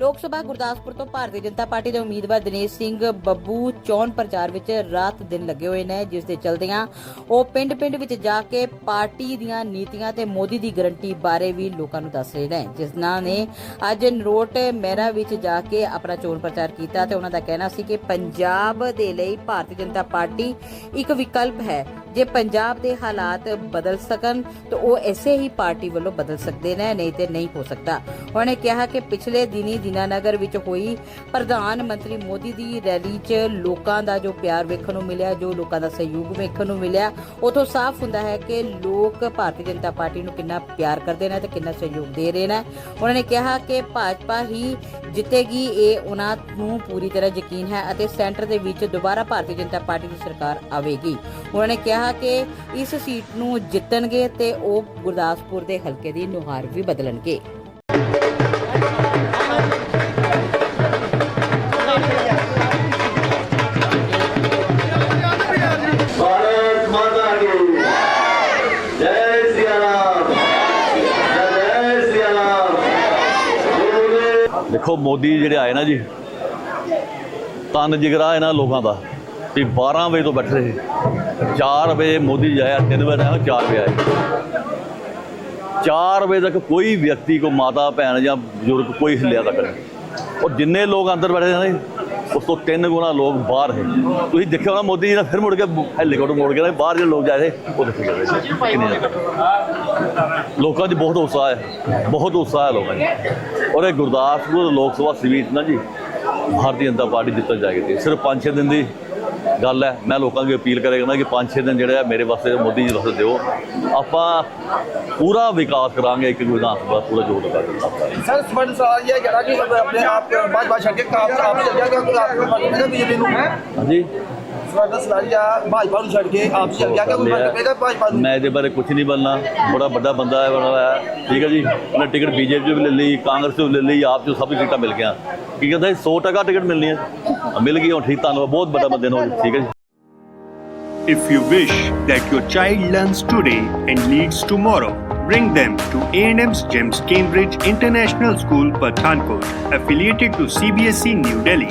ਲੋਕ ਸਭਾ ਗੁਰਦਾਸਪੁਰ ਤੋਂ ਭਾਰਤੀ ਜਨਤਾ ਪਾਰਟੀ ਦੇ ਉਮੀਦਵਾਰ ਦਿਨੇਸ਼ ਸਿੰਘ ਬੱਬੂ ਚੋਣ ਪ੍ਰਚਾਰ ਵਿੱਚ ਰਾਤ ਦਿਨ ਲੱਗੇ ਹੋਏ ਨੇ, ਜਿਸ ਦੇ ਚਲਦਿਆਂ ਉਹ ਪਿੰਡ-ਪਿੰਡ ਵਿੱਚ ਜਾ ਕੇ ਪਾਰਟੀ ਦੀਆਂ ਨੀਤੀਆਂ ਤੇ ਮੋਦੀ ਦੀ ਗਰੰਟੀ ਬਾਰੇ ਵੀ ਲੋਕਾਂ ਨੂੰ ਦੱਸ ਰਹੇ ਨੇ। ਜਿਸ ਨਾਲ ਨੇ ਅੱਜ ਨਰੋਟ ਮਹਿਰਾ ਵਿੱਚ ਜਾ ਕੇ ਆਪਣਾ ਚੋਣ ਪ੍ਰਚਾਰ ਕੀਤਾ ਤੇ ਉਹਨਾਂ ਦਾ ਕਹਿਣਾ ਸੀ ਕਿ ਪੰਜਾਬ ਦੇ ਲਈ ਭਾਰਤੀ ਜਨਤਾ ਪਾਰਟੀ ਇੱਕ ਵਿਕਲਪ ਹੈ। ਜੇ ਪੰਜਾਬ ਦੇ ਹਾਲਾਤ ਬਦਲ ਸਕਣ ਤਾਂ ਉਹ ਐਸੇ ਹੀ ਪਾਰਟੀ ਵੱਲੋਂ ਬਦਲ ਸਕਦੇ ਨੇ, ਨਹੀਂ ਤੇ ਨਹੀਂ ਹੋ ਸਕਦਾ। ਉਹਨੇ ਕਿਹਾ ਕਿ ਪਿਛਲੇ ਦਿਨੀ ਦੀਨਾਨਗਰ ਵਿੱਚ ਹੋਈ। ਪ੍ਰਧਾਨ ਮੰਤਰੀ ਮੋਦੀ ਦੀ ਰੈਲੀ 'ਚ ਲੋਕਾਂ ਦਾ ਜੋ ਪਿਆਰ ਵੇਖਣ ਨੂੰ ਮਿਲਿਆ, ਜੋ ਲੋਕਾਂ ਦਾ ਸਹਿਯੋਗ ਵੇਖਣ ਨੂੰ ਮਿਲਿਆ ਉਥੋਂ ਸਾਫ਼ ਹੁੰਦਾ ਹੈ ਕਿ ਲੋਕ ਭਾਰਤੀ ਜਨਤਾ ਪਾਰਟੀ ਨੂੰ ਕਿੰਨਾ ਪਿਆਰ ਕਰਦੇ ਨੇ ਤੇ ਕਿੰਨਾ ਸਹਿਯੋਗ ਦੇ ਰਹੇ ਨੇ। ਉਹਨਾਂ ਨੇ ਕਿਹਾ ਕਿ ਭਾਜਪਾ ਹੀ ਜਿੱਤੇਗੀ, ਇਹ ਉਹਨਾਂ ਨੂੰ ਪੂਰੀ ਤਰ੍ਹਾਂ ਯਕੀਨ ਹੈ ਅਤੇ ਸੈਂਟਰ ਦੇ ਵਿੱਚ ਦੁਬਾਰਾ ਭਾਰਤੀ ਜਨਤਾ ਪਾਰਟੀ ਦੀ ਸਰਕਾਰ ਆਵੇਗੀ। ਉਹਨਾਂ ਨੇ ਕਿਹਾ ਕਿ ਇਸ ਸੀਟ ਨੂੰ ਜਿੱਤਣਗੇ ਤੇ ਉਹ ਗੁਰਦਾਸਪੁਰ ਦੇ ਹਲਕੇ ਦੀ ਨੁਹਾਰ ਵੀ ਬਦਲਣਗੇ। ਦੇਖੋ ਮੋਦੀ ਜਿਹੜੇ ਆਏ ਨਾ ਜੀ ਤਨ ਜਿਗਰਾ ਇਹਨਾਂ ਲੋਕਾਂ ਦਾ ਵੀ 12 ਵਜੇ ਤੋਂ ਬੈਠੇ ਰਹੇ 4 ਵਜੇ ਮੋਦੀ ਜੀ ਆਇਆ 3 ਵਜੇ ਆਇਆ 4 ਵਜੇ ਆਇਆ 4 ਵਜੇ ਤੱਕ ਕੋਈ ਵਿਅਕਤੀ ਕੋ ਮਾਤਾ ਭੈਣ ਜਾਂ ਬਜ਼ੁਰਗ ਕੋਈ ਹਿੱਲਿਆ ਤੱਕ ਨਹੀਂ। ਉਹ ਜਿੰਨੇ ਲੋਕ ਅੰਦਰ ਬੈਠੇ ਨੇ ਨਾ, ਉਸ ਤੋਂ ਤਿੰਨ ਗੁਣਾ ਲੋਕ ਬਾਹਰ ਹੈ। ਤੁਸੀਂ ਦੇਖਿਆ ਹੋਣਾ ਮੋਦੀ ਜੀ ਨੇ ਫਿਰ ਮੁੜ ਕੇ ਹੈਲੀਕਾਪਟਰ ਮੋੜ ਕੇ ਨਾ ਬਾਹਰ ਜਿਹੜੇ ਲੋਕ ਜਾਏ ਉਹ ਦੇਖੋ ਕਿੰਨੇ ਲੋਕਾਂ 'ਚ ਬਹੁਤ ਉਤਸ਼ਾਹ ਹੈ ਬਹੁਤ ਉਤਸ਼ਾਹ ਹੈ ਲੋਕਾਂ 'ਚ। ਔਰ ਇਹ ਗੁਰਦਾਸਪੁਰ ਲੋਕ ਸਭਾ ਸੀਟ ਨਾ ਜੀ ਭਾਰਤੀ ਜਨਤਾ ਪਾਰਟੀ ਜਿੱਤਣ ਜਾਏਗੀ ਤੇ ਸਿਰਫ 5-6 ਦਿਨ ਦੀ ਗੱਲ ਹੈ ਮੈਂ ਲੋਕਾਂ ਨੂੰ ਅਪੀਲ ਕਰੇਗਾ ਨਾ ਕਿ 5-6 ਦਿਨ ਜਿਹੜੇ ਆ ਮੇਰੇ ਵਾਸਤੇ ਮੋਦੀ ਜੀ ਵਾਸਤੇ ਦਿਓ ਆਪਾਂ ਪੂਰਾ ਵਿਕਾਸ ਕਰਾਂਗੇ ਇੱਕ ਵਿਧਾਨ ਸਭਾ ਪੂਰਾ ਜੋਰ ਲਗਾ ਕੇ ਸਰ ਸਵਾਲ ਇਹ ਜਿਹੜਾ ਕਿ ਆਪਣੇ ਆਪ ਬਾਜ ਬਾਜ ਛੱਡ ਕੇ ਕਾਮ ਆਪ ਚੱਲ ਜਾਏਗਾ ਕੋਈ ਹਾਂਜੀ ਤੁਹਾਡਾ ਸਲਾਰੀਆ ਭਾਜਪਾ ਨੂੰ ਛੱਡ ਕੇ ਆਪਸੀ ਆ ਗਿਆ ਕਿ ਕੋਈ ਫਰਕ ਪਏਗਾ ਭਾਜਪਾ ਨੂੰ ਮੈਂ ਇਹਦੇ ਬਾਰੇ ਕੁਝ ਨਹੀਂ ਬੋਲਣਾ ਬੜਾ ਵੱਡਾ ਬੰਦਾ ਹੈ ਬਣਾ ਹੋਇਆ ਹੈ ਠੀਕ ਹੈ ਜੀ ਉਹਨੇ ਟਿਕਟ ਬੀਜੇਪੀ ਵੀ ਲੈ ਲਈ ਕਾਂਗਰਸ ਤੋਂ ਲੈ ਲਈ ਆਪ ਜੋ ਸਭ ਟਿਕਟਾਂ ਮਿਲ ਗਿਆ ਕੀ ਕਹਿੰਦਾ 100 ਟਕਾ ਟਿਕਟ ਮਿਲਣੀ ਹੈ ਮਿਲ ਗਈ ਹੁਣ ਠੀਕ ਧੰਨਵਾਦ ਬਹੁਤ ਵੱਡਾ ਬੰਦੇ ਨੂੰ ਠੀਕ ਹੈ ਜੀ If you wish that your child learns today and leads tomorrow, bring them to A&M's GEMS Cambridge International School, Pathankot, affiliated to CBSE New Delhi.